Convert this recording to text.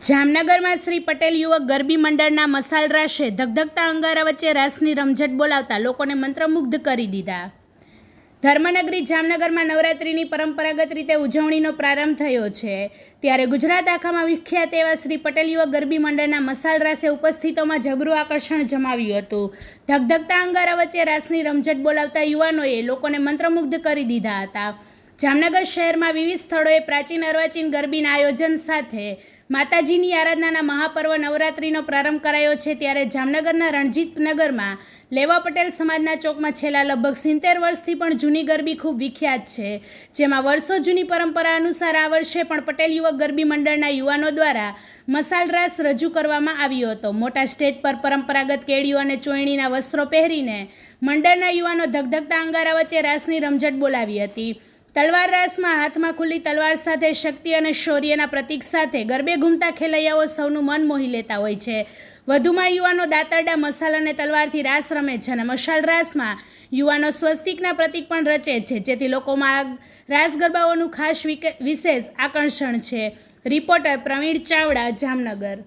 જામનગરમાં શ્રી પટેલ યુવક ગરબી મંડળના મસાલ રાશે ધગધગતા અંગારા વચ્ચે રાસની રમઝટ બોલાવતા લોકોને મંત્રમુગ્ધ કરી દીધા. ધર્મનગરી જામનગરમાં નવરાત્રિની પરંપરાગત રીતે ઉજવણીનો પ્રારંભ થયો છે. ત્યારે ગુજરાત આખામાં વિખ્યાત એવા શ્રી પટેલ યુવક ગરબી મંડળના મસાલ રાસે ઉપસ્થિતોમાં જબરું આકર્ષણ જમાવ્યું હતું. ધગધગતા અંગારા વચ્ચે રાસની રમઝટ બોલાવતા યુવાનોએ લોકોને મંત્રમુગ્ધ કરી દીધા હતા. જામનગર શહેરમાં વિવિધ સ્થળોએ પ્રાચીન અર્વાચીન ગરબીના આયોજન સાથે માતાજીની આરાધનાના મહાપર્વ નવરાત્રિનો પ્રારંભ કરાયો છે. ત્યારે જામનગરના રણજીતનગરમાં લેવા પટેલ સમાજના ચોકમાં છેલ્લા લગભગ સિત્તેર વર્ષથી પણ જૂની ગરબી ખૂબ વિખ્યાત છે. જેમાં વર્ષો જૂની પરંપરા અનુસાર આ વર્ષે પણ પટેલ યુવક ગરબી મંડળના યુવાનો દ્વારા મસાલ રાસ રજૂ કરવામાં આવ્યો હતો. મોટા સ્ટેજ પર પરંપરાગત કેડીઓ અને ચોયણીના વસ્ત્રો પહેરીને મંડળના યુવાનો ધગધગતા અંગારા વચ્ચે રાસની રમઝટ બોલાવી હતી. તલવાર રાસમાં હાથમાં ખુલ્લી તલવાર સાથે શક્તિ અને શૌર્યના પ્રતીક સાથે ગરબે ઘૂમતા ખેલૈયાઓ સૌનું મન મોહી લેતા હોય છે. વધુમાં યુવાનો દાતરડા મસાલ અને તલવારથી રાસ રમે છે અને મશાલ રાસમાં યુવાનો સ્વસ્તિકના પ્રતીક પણ રચે છે, જેથી લોકોમાં રાસ ગરબાઓનું ખાસ વિશેષ આકર્ષણ છે. રિપોર્ટર પ્રવીણ ચાવડા, જામનગર.